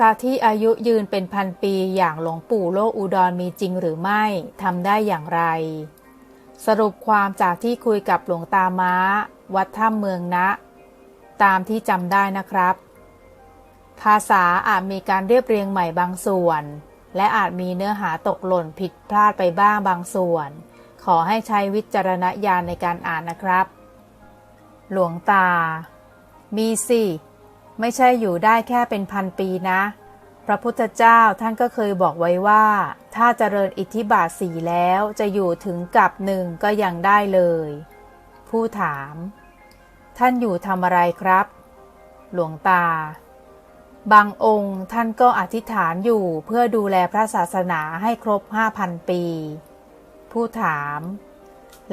พระที่อายุยืนเป็นพันปีอย่างหลวงปู่โลกอุดรมีจริงหรือไม่ทำได้อย่างไร สรุปความจากที่คุยกับหลวงตาม้า วัดถ้ำเมืองนะ ตามที่จำได้นะครับ ภาษาอาจมีการเรียบเรียงใหม่บางส่วน และอาจมีเนื้อหาตกหล่นผิดพลาดไปบ้างบางส่วน ขอให้ใช้วิจารณญาณในการอ่านนะครับ หลวงตา มีสิ ไม่ใช่อยู่ได้แค่เป็นพันปีนะ พระพุทธเจ้าท่านก็เคยบอกไว้ว่า ถ้าเจริญอิทธิบาทสีแล้วจะอยู่ถึงกับหนึ่งก็ยังได้เลย ผู้ถาม ท่านอยู่ทำอะไรครับ หลวงตา บางองค์ท่านก็อธิษฐานอยู่เพื่อดูแลพระศาสนาให้ครบห้าพันปี ผู้ถาม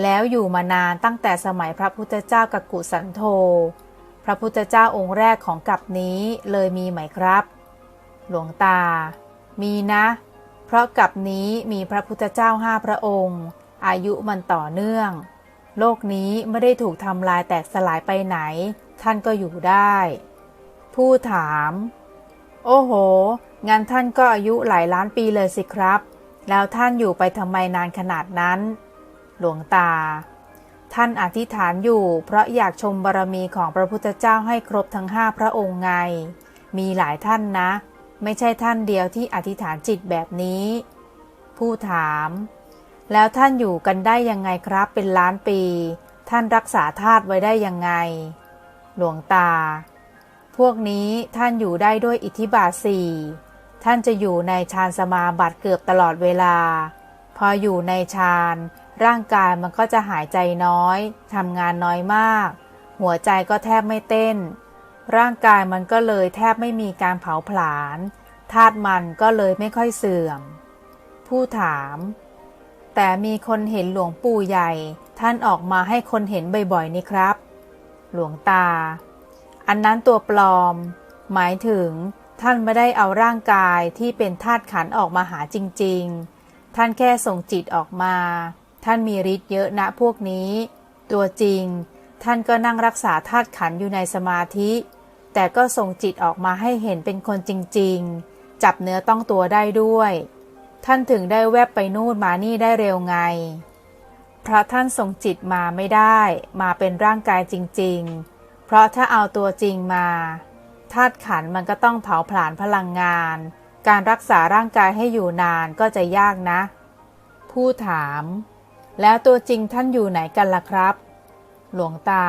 แล้วอยู่มานานตั้งแต่สมัยพระพุทธเจ้ากักกุสันโธ พระพุทธเจ้าองค์แรกของกับนี้เลยมีไหมครับ หลวงตา มีนะ เพราะกับนี้มีพระพุทธเจ้าห้าพระองค์ อายุมันต่อเนื่อง โลกนี้ไม่ได้ถูกทำลายแตกสลายไปไหน ท่านก็อยู่ได้ ผู้ถาม โอ้โห งั้นท่านก็อายุหลายล้านปีเลยสิครับ แล้วท่านอยู่ไปทำไมนานขนาดนั้น หลวงตา ท่านอธิษฐานอยู่ เพราะอยากชมบารมีของพระพุทธเจ้าให้ครบทั้งห้าพระองค์ไง มีหลายท่านนะ ไม่ใช่ท่านเดียวที่อธิษฐานจิตแบบนี้ ผู้ถาม แล้วท่านอยู่กันได้ยังไงครับเป็นล้านปี ท่านรักษาธาตุไว้ได้ยังไง หลวงตา พวกนี้ท่านอยู่ได้ด้วยอิทธิบาทสี่ท่านจะอยู่ในฌานสมาบัติเกือบตลอดเวลา พออยู่ในฌาน ร่างกายมันก็จะหายใจน้อยทำงานน้อยมาก หัวใจก็แทบไม่เต้น ร่างกายมันก็เลยแทบไม่มีการเผาผลาญธาตุมันก็เลยไม่ค่อยเสื่อม ผู้ถาม แต่มีคนเห็นหลวงปู่ใหญ่ ท่านออกมาให้คนเห็นบ่อยๆนี่ครับ หลวงตา อันนั้นตัวปลอม หมายถึงท่านไม่ได้เอาร่างกายที่เป็นธาตุขันออกมาหาจริง ๆ ท่านแค่ส่งจิตออกมา ท่านมีฤทธิ์เยอะนะพวกนี้ ตัวจริง ท่านก็นั่งรักษาธาตุขันอยู่ในสมาธิ แต่ก็ส่งจิตออกมาให้เห็นเป็นคนจริง ๆ จับเนื้อต้องตัวได้ด้วย ท่านถึงได้แวบไปนู่นมานี่ได้เร็วไงเพราะท่านส่งจิตมาไม่ได้ มาเป็นร่างกายจริง ๆ เพราะถ้าเอาตัวจริงมาธาตุขันมันก็ต้องเผาผลาญพลังงาน การรักษาร่างกายให้อยู่นานก็จะยากนะ ผู้ถาม แล้วตัวจริงท่านอยู่ไหนกันล่ะครับ หลวงตา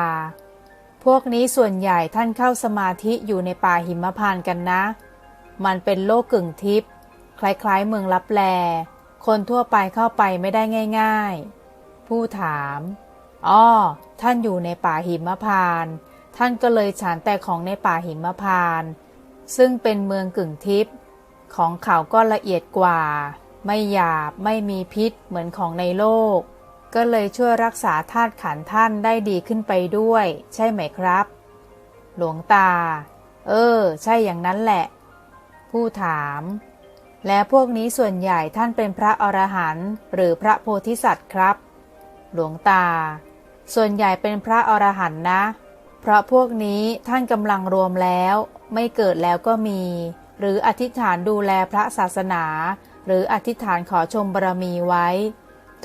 พวกนี้ส่วนใหญ่ท่านเข้าสมาธิอยู่ในป่าหิมพานกันนะ มันเป็นโลกกึ่งทิพย์คล้ายๆเมืองลับแล คนทั่วไปเข้าไปไม่ได้ง่าย ๆ ผู้ถามอ้อท่านอยู่ในป่าหิมพาน ท่านก็เลยฉันแต่ของในป่าหิมพาน ซึ่งเป็นเมืองกึ่งทิพย์ของเขาก็ละเอียดกว่า ไม่หยาบไม่มีพิษเหมือนของในโลก ก็เลยช่วยรักษาธาตุขันธ์ท่านได้ดีขึ้นไปด้วย ใช่ไหมครับ หลวงตา เออ ใช่อย่างนั้นแหละ ผู้ถาม และพวกนี้ส่วนใหญ่ท่านเป็นพระอรหันต์หรือพระโพธิสัตว์ครับ หลวงตา ส่วนใหญ่เป็นพระอรหันต์นะ เพราะพวกนี้ท่านกำลังรวมแล้ว ไม่เกิดแล้วก็มี หรืออธิษฐานดูแลพระศาสนา หรืออธิษฐานขอชมบารมีไว้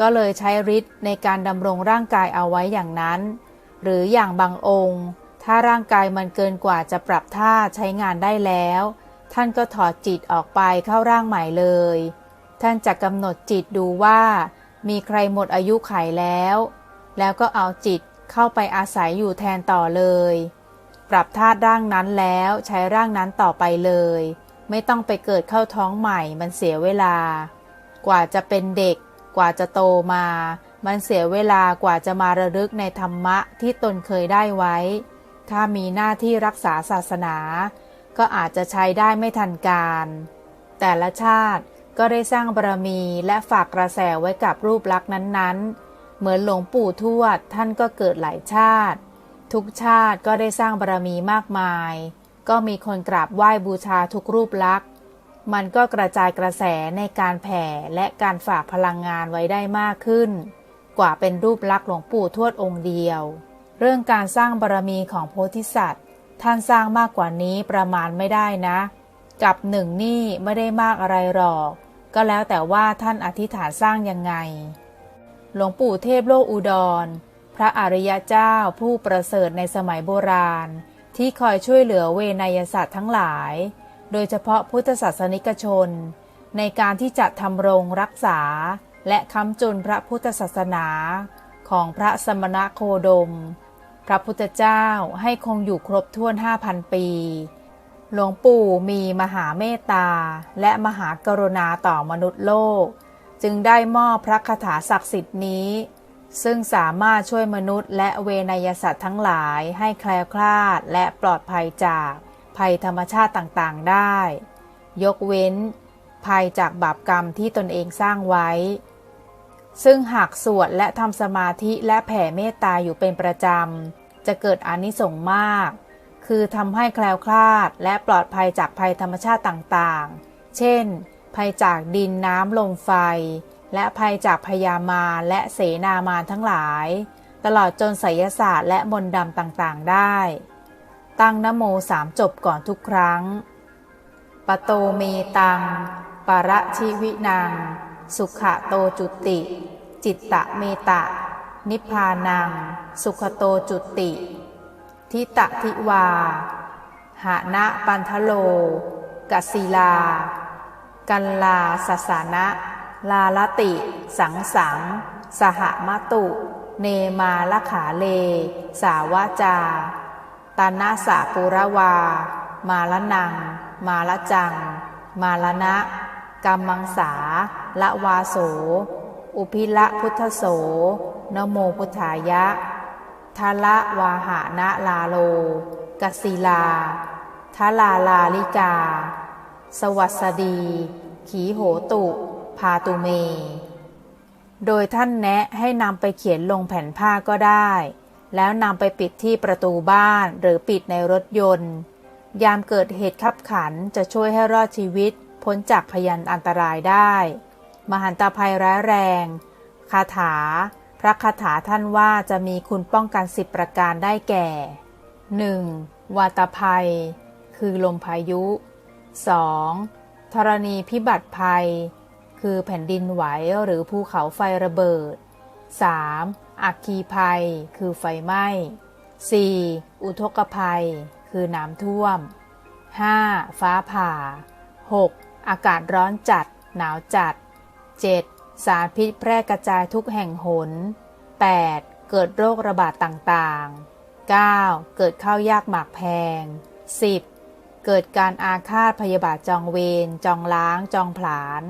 ก็เลยใช้ฤทธิ์ในการดำรงร่างกายเอาไว้อย่างนั้น หรืออย่างบางองค์ ถ้าร่างกายมันเกินกว่าจะปรับท่าใช้งานได้แล้ว ท่านก็ถอดจิตออกไปเข้าร่างใหม่เลย ท่านจะกำหนดจิตดูว่า มีใครหมดอายุไขแล้ว แล้วก็เอาจิตเข้าไปอาศัยอยู่แทนต่อเลย ปรับธาร่างนั้นแล้วใช้ร่างนั้นต่อไปเลย ไม่ต้องไปเกิดเข้าท้องใหม่มันเสียเวลา กว่าจะเป็นเด็ก กว่าจะโตมา มันเสียเวลากว่าจะมาระลึกในธรรมะที่ตนเคยได้ไว้ ถ้ามีหน้าที่รักษาศาสนา ก็อาจจะใช้ได้ไม่ทันการ แต่ละชาติก็ได้สร้างบารมีและฝากกระแสไว้กับรูปลักษณ์นั้นๆ เหมือนหลวงปู่ทวดท่านก็เกิดหลายชาติ ทุกชาติก็ได้สร้างบารมีมากมาย ก็มีคนกราบไหว้บูชาทุกรูปลักษณ์ มันก็กระจายกระแสในการแผ่และการฝากพลังงานไว้ได้มากขึ้น กว่าเป็นรูปลักษณ์หลวงปู่ทวดองค์เดียว เรื่องการสร้างบารมีของโพธิสัตว์ ท่านสร้างมากกว่านี้ประมาณไม่ได้นะ กับหนึ่งนี่ไม่ได้มากอะไรหรอก ก็แล้วแต่ว่าท่านอธิษฐานสร้างยังไง หลวงปู่เทพโลกอุดร พระอริยเจ้าผู้ประเสริฐในสมัยโบราณ ที่คอยช่วยเหลือเวนยสัตว์ทั้งหลาย โดยเฉพาะพุทธศาสนิกชน ในการที่จะทำรงรักษา และค้ำจุนพระพุทธศาสนา ของพระสมณโคดม พระพุทธเจ้าให้คงอยู่ครบถ้วน 5,000 ปี หลวงปู่มีมหาเมตตา และมหากรุณาต่อมนุษย์โลก จึงได้มอบพระคาถาศักดิ์สิทธิ์นี้ ซึ่งสามารถช่วยมนุษย์และเวนยสัตว์ทั้งหลายให้แคล้วคลาดและปลอดภัยจาก ภัยธรรมชาติต่างๆได้ ยกเว้น ภัยจากบาปกรรมที่ตนเองสร้างไว้ ซึ่งหากสวดและทำสมาธิและแผ่เมตตาอยู่เป็นประจำ จะเกิดอนิสงส์มาก คือทำให้แคล้วคลาดและปลอดภัยจากภัยธรรมชาติต่างๆ เช่น ภัยจากดินน้ำลมไฟ และภัยจากพยามารและเสนามารทั้งหลาย ตลอดจนไสยศาสตร์และมนต์ดำต่างๆ ได้ ตั้งนโมสามจบก่อนทุกครั้ง ปโตเมตัง ปะระชิวินังสุขะโตจุติ จิตตะเมตะ นิพพานัง สุขโตจุติ ทิตะทิวา หานะปันทโลกศิลา กันลาสสานะ ลาลติ สังสัง สหมตุ เนมาลขาเล สาวาจา ตานาสาปุระวา มาละนัง มาละจัง มาละนะกัมมังสา ละวาโส อุพิละพุทธโส นโมพุทธายะทะละวาหานะลาโลกศิลาทะลาลาลิกา สวัสดี ขีโหตุ พาตุเม โดยท่านแนะให้นำไปเขียนลงแผ่นผ้าก็ได้ แล้วนำไปปิดที่ประตูบ้านหรือปิดในรถยนต์ ยามเกิดเหตุขับขันจะช่วยให้รอดชีวิต พ้นจากพยันอันตรายได้ มหันตภัยร้ายแรง คาถา พระคาถาท่านว่าจะมีคุณป้องกันสิบประการได้แก่ 1. วาตภัย คือลมพายุ 2. ธรณีพิบัติภัย คือแผ่นดินไหวหรือภูเขาไฟระเบิด 3. อัคคีภัย คือไฟไหม้ 4. อุทกภัย คือน้ำท่วม 5. ฟ้าผ่า 6. อากาศร้อนจัด หนาวจัด 7. สารพิษแพร่กระจายทุกแห่งหน 8. เกิดโรคระบาดต่างๆ 9. เกิดข้าวยากหมากแพง 10. เกิดการอาฆาตพยาบาทจองเวรจองล้างจองผลาญ